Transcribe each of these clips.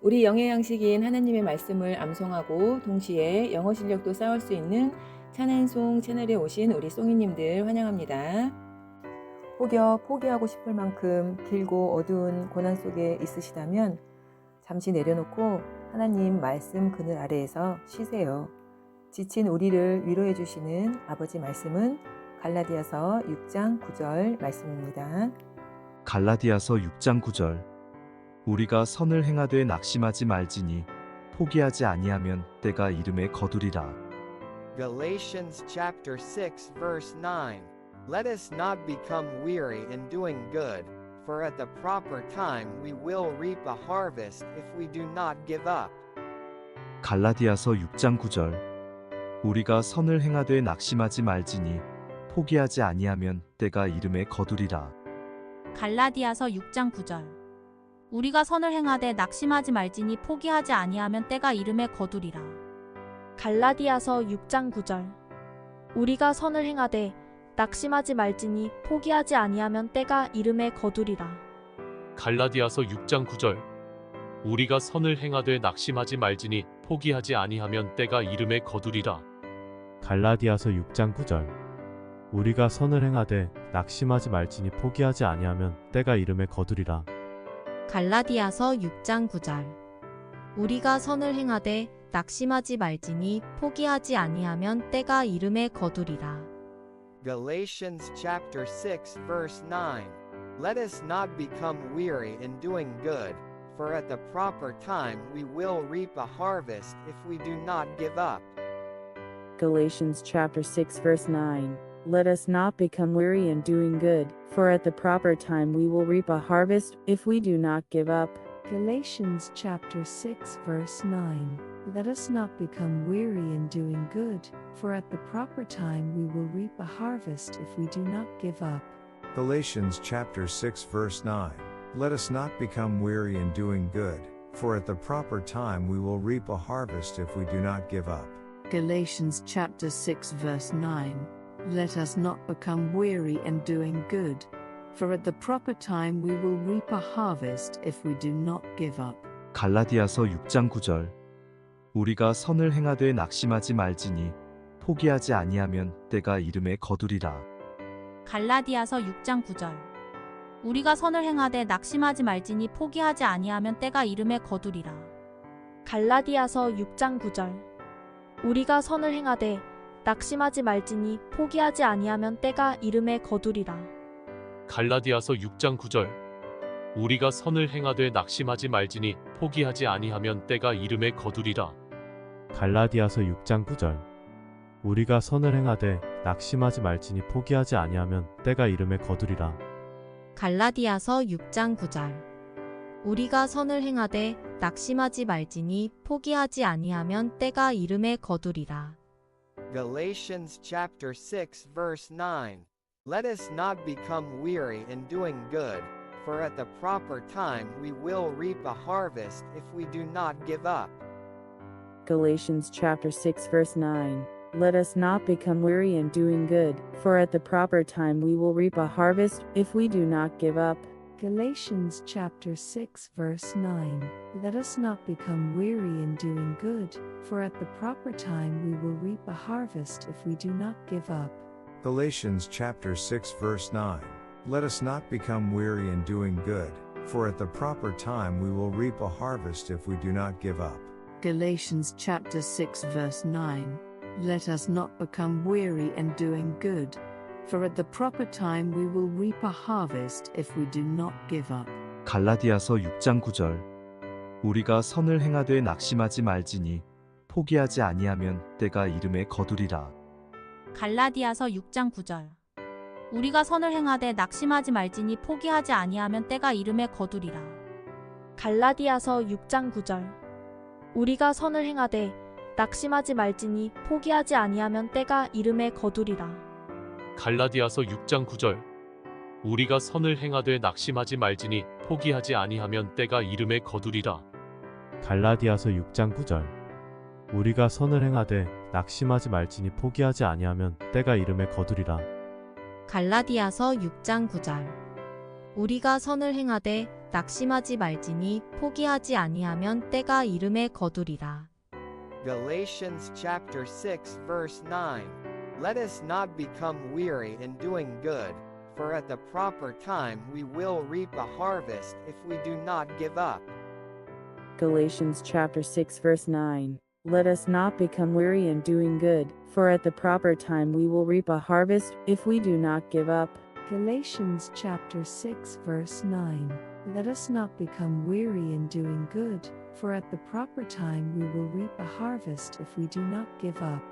우리 영의 양식인 하나님의 말씀을 암송하고 동시에 영어 실력도 쌓을 수 있는 찬앤송 채널에 오신 우리 송이님들 환영합니다. 혹여 포기하고 싶을 만큼 길고 어두운 고난 속에 있으시다면 잠시 내려놓고 하나님 말씀 그늘 아래에서 쉬세요. 지친 우리를 위로해 주시는 아버지 말씀은 갈라디아서 6장 9절 말씀입니다. 갈라디아서 6장 9절 우리가 선을 행하되 낙심하지 말지니 포기하지 아니하면 때가 이름에 거두리라 Galatians chapter 6 verse 9. Let us not become weary in doing good, for at the proper time we will reap a harvest if we do not give up. 갈라디아서 6장 9절 우리가 선을 행하되 낙심하지 말지니 포기하지 아니하면 때가 이름에 거두리라 갈라디아서 6장 9절. 우리가 선을 행하되 낙심하지 말지니 포기하지 아니하면 때가 이름에 거두리라. 갈라디아서 6장 9절. 우리가 선을 행하되 낙심하지 말지니 포기하지 아니하면 때가 이름에 거두리라. 갈라디아서 6장 9절 우리가 선을 행하되 낙심하지 말지니 포기하지 아니하면 때가 이름에 거두리라 갈라디아서 6장 9절 우리가 선을 행하되 낙심하지 말지니 포기하지 아니하면 때가 이름에 거두리라 갈라디아서 6장 9절. 우리가 선을 행하되 낙심하지 말지니 포기하지 아니하면 때가 이름에 거두리라. Galatians chapter 6 verse 9. Let us not become weary in doing good, for at the proper time we will reap a harvest if we do not give up. Galatians chapter 6 verse 9. Let us not become weary in doing good, for at the proper time we will reap a harvest if we do not give up. Galatians chapter 6 verse 9. Let us not become weary in doing good, for at the proper time we will reap a harvest if we do not give up. Galatians chapter 6 verse 9. Let us not become weary in doing good, for at the proper time we will reap a harvest if we do not give up. Galatians chapter 6 verse 9. Let us not become weary in doing good, for at the proper time we will reap a harvest if we do not give up. 갈라디아서 6장 9절 우리가 선을 행하되 낙심하지 말지니 포기하지 아니하면 때가 이름에 거두리라 갈라디아서 6장 9절. 우리가 선을 행하되 낙심하지 말지니 포기하지 아니하면 때가 이름에 거두리라. 갈라디아서 6장 9절. 우리가 선을 행하되 낙심하지 말지니 포기하지 아니하면 때가 이름에 거두리라. 갈라디아서 6장 9절 우리가 선을 행하되 낙심하지 말지니 포기하지 아니하면 때가 이름에 거두리라 갈라디아서 6장 9절 우리가 선을 행하되 낙심하지 말지니 포기하지 아니하면 때가 이름에 거두리라 갈라디아서 6장 9절. 우리가 선을 행하되 낙심하지 말지니 포기하지 아니하면 때가 이름에 거두리라. Galatians chapter 6 verse 9. Let us not become weary in doing good, for at the proper time we will reap a harvest if we do not give up. Galatians chapter 6 verse 9. Let us not become weary in doing good, for at the proper time we will reap a harvest if we do not give up. Galatians chapter 6 verse 9. Let us not become weary in doing good, for at the proper time we will reap a harvest if we do not give up. Galatians chapter 6 verse 9. Let us not become weary in doing good, for at the proper time we will reap a harvest if we do not give up. Galatians chapter 6 verse 9. Let us not become weary in doing good, for at the proper time we will reap a harvest if we do not give up. 갈라디아서 6장 9절 우리가 선을 행하되 낙심하지 말지니 포기하지 아니하면 때가 이름에 거두리라 갈라디아서 6장 9절. 우리가 선을 행하되 낙심하지 말지니 포기하지 아니하면 때가 이름에 거두리라. 갈라디아서 6장 9절. 우리가 선을 행하되 낙심하지 말지니 포기하지 아니하면 때가 이름에 거두리라. 갈라디아서 6장 9절 우리가 선을 행하되 낙심하지 말지니 포기하지 아니하면 때가 이름에 거두리라 갈라디아서 6장 9절 우리가 선을 행하되 낙심하지 말지니 포기하지 아니하면 때가 이름에 거두리라 갈라디아서 6장 9절. 우리가 선을 행하되 낙심하지 말지니 포기하지 아니하면 때가 이름에 거두리라. Galatians chapter 6 verse 9. Let us not become weary in doing good, for at the proper time we will reap a harvest if we do not give up. Galatians chapter 6 verse 9. Let us not become weary in doing good, for at the proper time we will reap a harvest if we do not give up. Galatians chapter 6 verse 9. Let us not become weary in doing good, for at the proper time we will reap a harvest if we do not give up.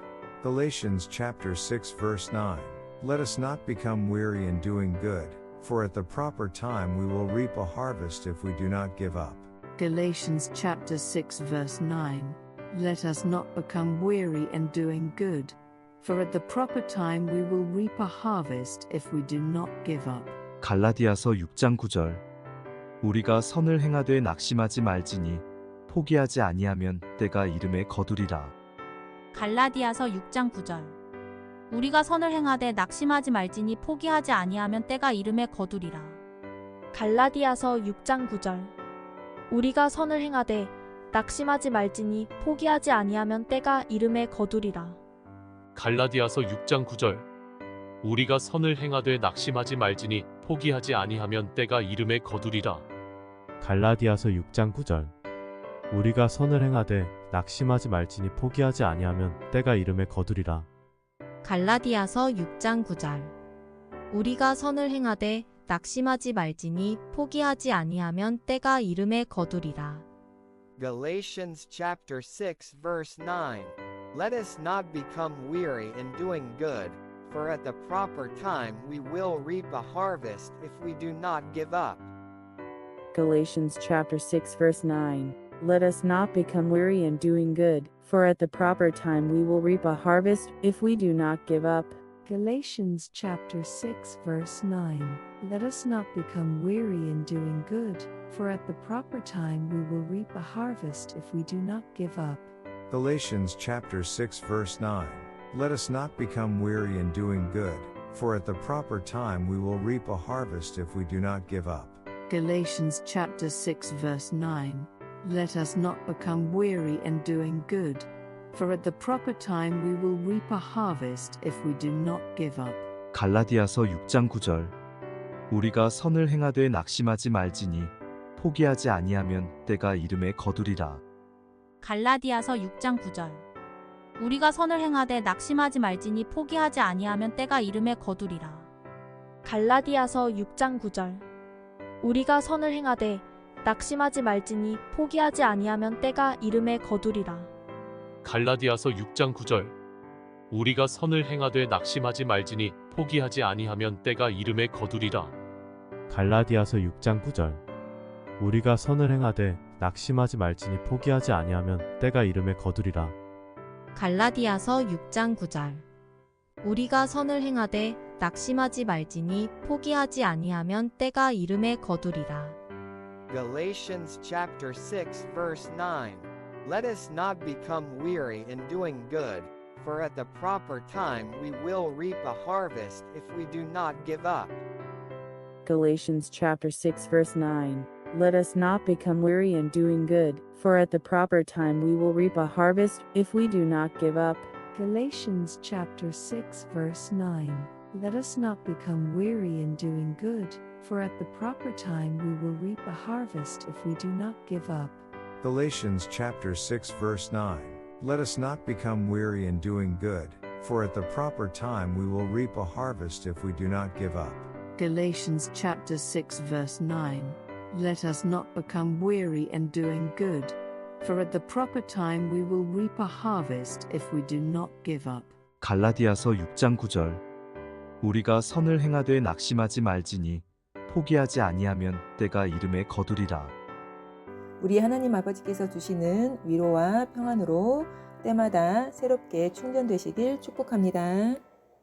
Galatians chapter 6 verse 9. Let us not become weary in doing good, for at the proper time we will reap a harvest if we do not give up. Galatians chapter 6 verse 9. Let us not become weary in doing good, for at the proper time we will reap a harvest if we do not give up. 갈라디아서 6장 9절 우리가 선을 행하되 낙심하지 말지니 포기하지 아니하면 때가 이름에 거두리라. 갈라디아서 6장 9절. 우리가 선을 행하되 낙심하지 말지니 포기하지 아니하면 때가 이름에 거두리라. 갈라디아서 6장 9절. 우리가 선을 행하되 낙심하지 말지니 포기하지 아니하면 때가 이름에 거두리라. 갈라디아서 6장 9절. 우리가 선을 행하되 낙심하지 말지니 포기하지 아니하면 때가 이름에 거두리라. 갈라디아서 6장 9절. 우리가 선을 행하되 낙심하지 말지니 포기하지 아니하면 때가 이름에 거두리라. 갈라디아서 6장 9절. 우리가 선을 행하되 낙심하지 말지니 포기하지 아니하면 때가 이름에 거두리라. Galatians chapter 6 verse 9. Let us not become weary in doing good, for at the proper time we will reap a harvest if we do not give up. Galatians chapter 6 verse 9. Let us not become weary in doing good, for at the proper time we will reap a harvest if we do not give up. Galatians chapter 6 verse 9. Let us not become weary in doing good, for at the proper time we will reap a harvest if we do not give up. Galatians chapter 6 verse 9. Let us not become weary in doing good, for at the proper time we will reap a harvest if we do not give up. Galatians chapter 6 verse 9. Let us not become weary in doing good, for at the proper time we will reap a harvest if we do not give up. 갈라디아서 6장 9절 우리가 선을 행하되 낙심하지 말지니 포기하지 아니하면 때가 이름에 거두리라. 갈라디아서 6장 9절. 우리가 선을 행하되 낙심하지 말지니 포기하지 아니하면 때가 이름에 거두리라. 갈라디아서 6장 9절. 우리가 선을 행하되 낙심하지 말지니 포기하지 아니하면 때가 이름에 거두리라. 갈라디아서 6장 9절. 우리가 선을 행하되 낙심하지 말지니 포기하지 아니하면 때가 이름에 거두리라. 갈라디아서 6장 9절. 우리가 선을 행하되 낙심하지 말지니 포기하지 아니하면 때가 이름에 거두리라. 갈라디아서 6장 9절. 우리가 선을 행하되 낙심하지 말지니 포기하지 아니하면 때가 이름에 거두리라. Galatians chapter 6 verse 9. Let us not become weary in doing good, for at the proper time we will reap a harvest if we do not give up. Galatians chapter 6 verse 9. Let us not become weary in doing good, for at the proper time we will reap a harvest if we do not give up. Galatians chapter 6 verse 9. Let us not become weary in doing good, for at the proper time we will reap a harvest if we do not give up. Galatians chapter 6 verse 9. Let us not become weary in doing good, for at the proper time we will reap a harvest if we do not give up. Galatians chapter 6 verse 9. Let us not become weary in doing good, for at the proper time we will reap a harvest if we do not give up. 갈라디아서 6장 9절 우리가 선을 행하되 낙심하지 말지니 포기하지 아니하면 때가 이름에 거두리라. 우리 하나님 아버지께서 주시는 위로와 평안으로 때마다 새롭게 충전되시길 축복합니다.